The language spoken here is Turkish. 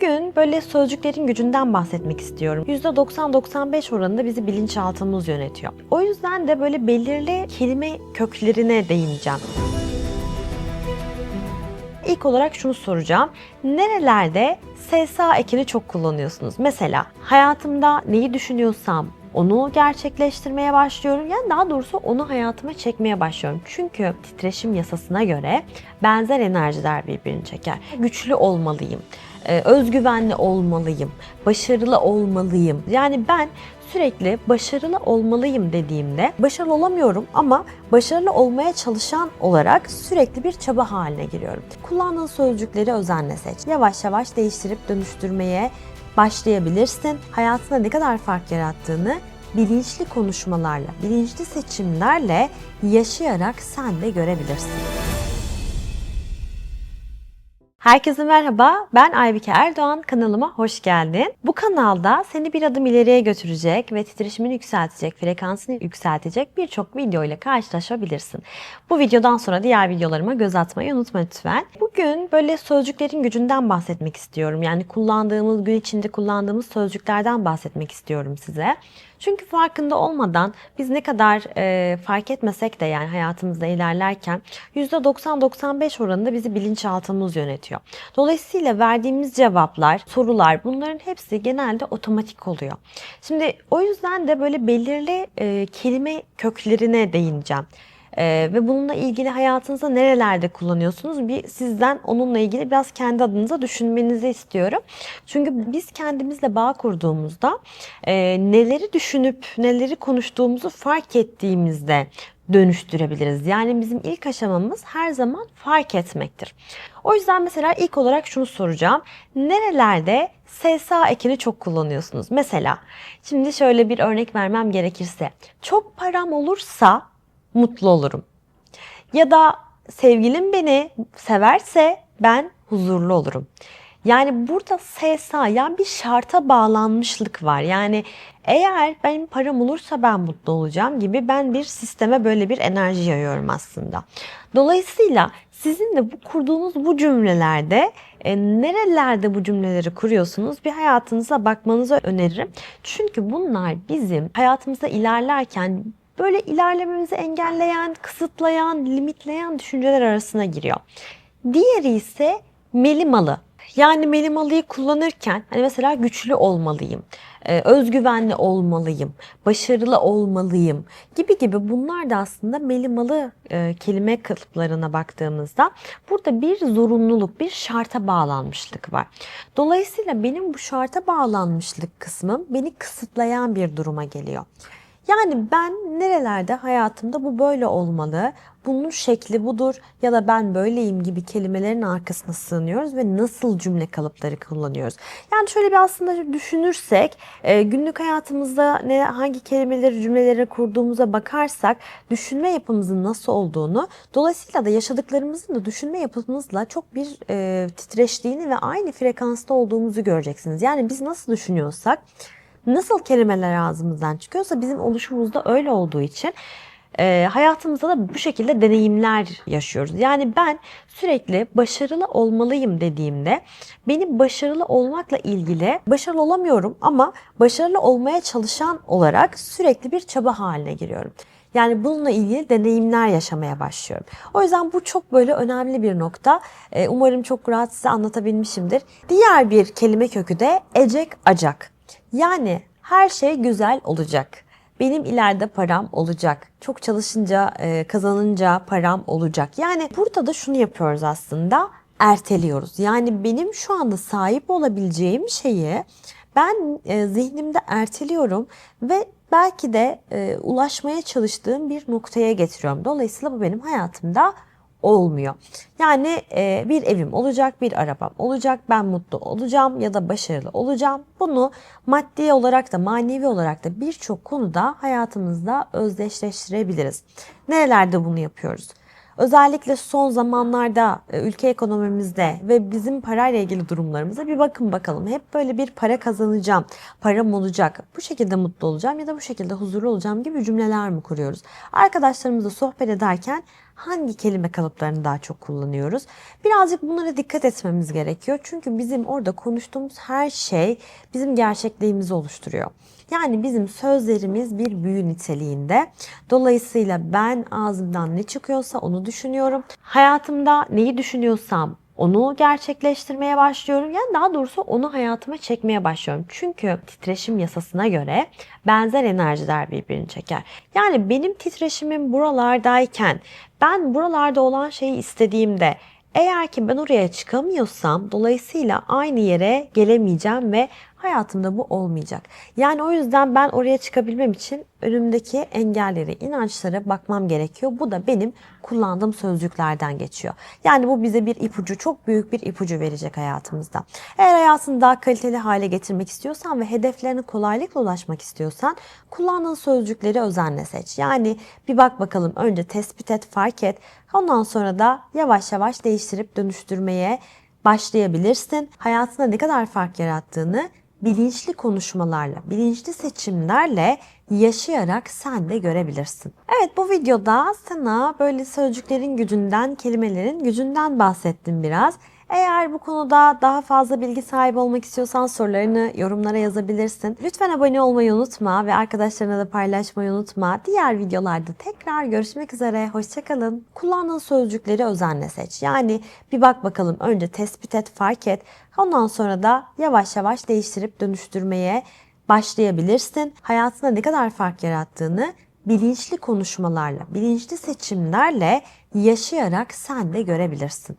Bugün böyle sözcüklerin gücünden bahsetmek istiyorum. %90-95 oranında bizi bilinçaltımız yönetiyor. O yüzden de böyle belirli kelime köklerine değineceğim. İlk olarak şunu soracağım. Nerelerde SSA ekini çok kullanıyorsunuz? Mesela hayatımda neyi düşünüyorsam onu gerçekleştirmeye başlıyorum. Yani daha doğrusu onu hayatıma çekmeye başlıyorum. Çünkü titreşim yasasına göre benzer enerjiler birbirini çeker. Güçlü olmalıyım, e, özgüvenli olmalıyım, başarılı olmalıyım. Yani ben sürekli başarılı olmalıyım dediğimde başarılı olamıyorum ama başarılı olmaya çalışan olarak sürekli bir çaba haline giriyorum. Kullandığın sözcükleri özenle seç. Yavaş yavaş değiştirip dönüştürmeye başlayabilirsin. Hayatında ne kadar fark yarattığını bilinçli konuşmalarla, bilinçli seçimlerle yaşayarak sen de görebilirsin. Herkese merhaba, ben Aybike Erdoğan. Kanalıma hoş geldin. Bu kanalda seni bir adım ileriye götürecek ve titreşimini yükseltecek, frekansını yükseltecek birçok video ile karşılaşabilirsin. Bu videodan sonra diğer videolarıma göz atmayı unutma lütfen. Bugün böyle sözcüklerin gücünden bahsetmek istiyorum. Yani kullandığımız, gün içinde kullandığımız sözcüklerden bahsetmek istiyorum size. Çünkü farkında olmadan biz ne kadar e, fark etmesek de yani hayatımızda ilerlerken %90-95 oranında bizi bilinçaltımız yönetiyor. Dolayısıyla verdiğimiz cevaplar, sorular bunların hepsi genelde otomatik oluyor. Şimdi o yüzden de böyle belirli e, kelime köklerine değineceğim. Ee, ve bununla ilgili hayatınızda nerelerde kullanıyorsunuz? Bir sizden onunla ilgili biraz kendi adınıza düşünmenizi istiyorum. Çünkü biz kendimizle bağ kurduğumuzda e, neleri düşünüp neleri konuştuğumuzu fark ettiğimizde dönüştürebiliriz. Yani bizim ilk aşamamız her zaman fark etmektir. O yüzden mesela ilk olarak şunu soracağım. Nerelerde SSA ekini çok kullanıyorsunuz? Mesela şimdi şöyle bir örnek vermem gerekirse. Çok param olursa mutlu olurum. Ya da sevgilim beni severse ben huzurlu olurum. Yani burada SSA yani bir şarta bağlanmışlık var. Yani eğer benim param olursa ben mutlu olacağım gibi ben bir sisteme böyle bir enerji yayıyorum aslında. Dolayısıyla sizin de bu kurduğunuz bu cümlelerde e, nerelerde bu cümleleri kuruyorsunuz bir hayatınıza bakmanızı öneririm. Çünkü bunlar bizim hayatımızda ilerlerken böyle ilerlememizi engelleyen, kısıtlayan, limitleyen düşünceler arasına giriyor. Diğeri ise melimalı. Yani melimalıyı kullanırken hani mesela güçlü olmalıyım, e, özgüvenli olmalıyım, başarılı olmalıyım gibi gibi bunlar da aslında melimalı e, kelime kalıplarına baktığımızda burada bir zorunluluk, bir şarta bağlanmışlık var. Dolayısıyla benim bu şarta bağlanmışlık kısmım beni kısıtlayan bir duruma geliyor. Yani ben nerelerde hayatımda bu böyle olmalı, bunun şekli budur ya da ben böyleyim gibi kelimelerin arkasına sığınıyoruz ve nasıl cümle kalıpları kullanıyoruz. Yani şöyle bir aslında düşünürsek e, günlük hayatımızda ne hangi kelimeleri cümleleri kurduğumuza bakarsak düşünme yapımızın nasıl olduğunu dolayısıyla da yaşadıklarımızın da düşünme yapımızla çok bir e, titreştiğini ve aynı frekansta olduğumuzu göreceksiniz. Yani biz nasıl düşünüyorsak nasıl kelimeler ağzımızdan çıkıyorsa bizim oluşumuzda öyle olduğu için e, hayatımızda da bu şekilde deneyimler yaşıyoruz. Yani ben sürekli başarılı olmalıyım dediğimde benim başarılı olmakla ilgili başarılı olamıyorum ama başarılı olmaya çalışan olarak sürekli bir çaba haline giriyorum. Yani bununla ilgili deneyimler yaşamaya başlıyorum. O yüzden bu çok böyle önemli bir nokta. E, umarım çok rahat size anlatabilmişimdir. Diğer bir kelime kökü de ecek acak. Yani her şey güzel olacak. Benim ileride param olacak. Çok çalışınca, e, kazanınca param olacak. Yani burada da şunu yapıyoruz aslında. Erteliyoruz. Yani benim şu anda sahip olabileceğim şeyi ben e, zihnimde erteliyorum ve belki de e, ulaşmaya çalıştığım bir noktaya getiriyorum. Dolayısıyla bu benim hayatımda olmuyor. Yani e, bir evim olacak, bir arabam olacak, ben mutlu olacağım ya da başarılı olacağım. Bunu maddi olarak da manevi olarak da birçok konuda hayatımızda özdeşleştirebiliriz. Nerelerde bunu yapıyoruz? Özellikle son zamanlarda e, ülke ekonomimizde ve bizim parayla ilgili durumlarımıza bir bakın bakalım. Hep böyle bir para kazanacağım, param olacak, bu şekilde mutlu olacağım ya da bu şekilde huzurlu olacağım gibi cümleler mi kuruyoruz? Arkadaşlarımızla sohbet ederken hangi kelime kalıplarını daha çok kullanıyoruz? Birazcık bunlara dikkat etmemiz gerekiyor. Çünkü bizim orada konuştuğumuz her şey bizim gerçekliğimizi oluşturuyor. Yani bizim sözlerimiz bir büyü niteliğinde. Dolayısıyla ben ağzımdan ne çıkıyorsa onu düşünüyorum. Hayatımda neyi düşünüyorsam onu gerçekleştirmeye başlıyorum. Yani daha doğrusu onu hayatıma çekmeye başlıyorum. Çünkü titreşim yasasına göre benzer enerjiler birbirini çeker. Yani benim titreşimim buralardayken ben buralarda olan şeyi istediğimde eğer ki ben oraya çıkamıyorsam dolayısıyla aynı yere gelemeyeceğim ve hayatımda bu olmayacak. Yani o yüzden ben oraya çıkabilmem için önümdeki engellere, inançlara bakmam gerekiyor. Bu da benim kullandığım sözcüklerden geçiyor. Yani bu bize bir ipucu, çok büyük bir ipucu verecek hayatımızda. Eğer hayatını daha kaliteli hale getirmek istiyorsan ve hedeflerine kolaylıkla ulaşmak istiyorsan kullandığın sözcükleri özenle seç. Yani bir bak bakalım önce tespit et, fark et. Ondan sonra da yavaş yavaş değiştirip dönüştürmeye başlayabilirsin. Hayatında ne kadar fark yarattığını bilinçli konuşmalarla, bilinçli seçimlerle yaşayarak sen de görebilirsin. Evet bu videoda sana böyle sözcüklerin gücünden, kelimelerin gücünden bahsettim biraz. Eğer bu konuda daha fazla bilgi sahibi olmak istiyorsan sorularını yorumlara yazabilirsin. Lütfen abone olmayı unutma ve arkadaşlarına da paylaşmayı unutma. Diğer videolarda tekrar görüşmek üzere. Hoşçakalın. Kullandığın sözcükleri özenle seç. Yani bir bak bakalım önce tespit et, fark et. Ondan sonra da yavaş yavaş değiştirip dönüştürmeye başlayabilirsin. Hayatında ne kadar fark yarattığını bilinçli konuşmalarla, bilinçli seçimlerle yaşayarak sen de görebilirsin.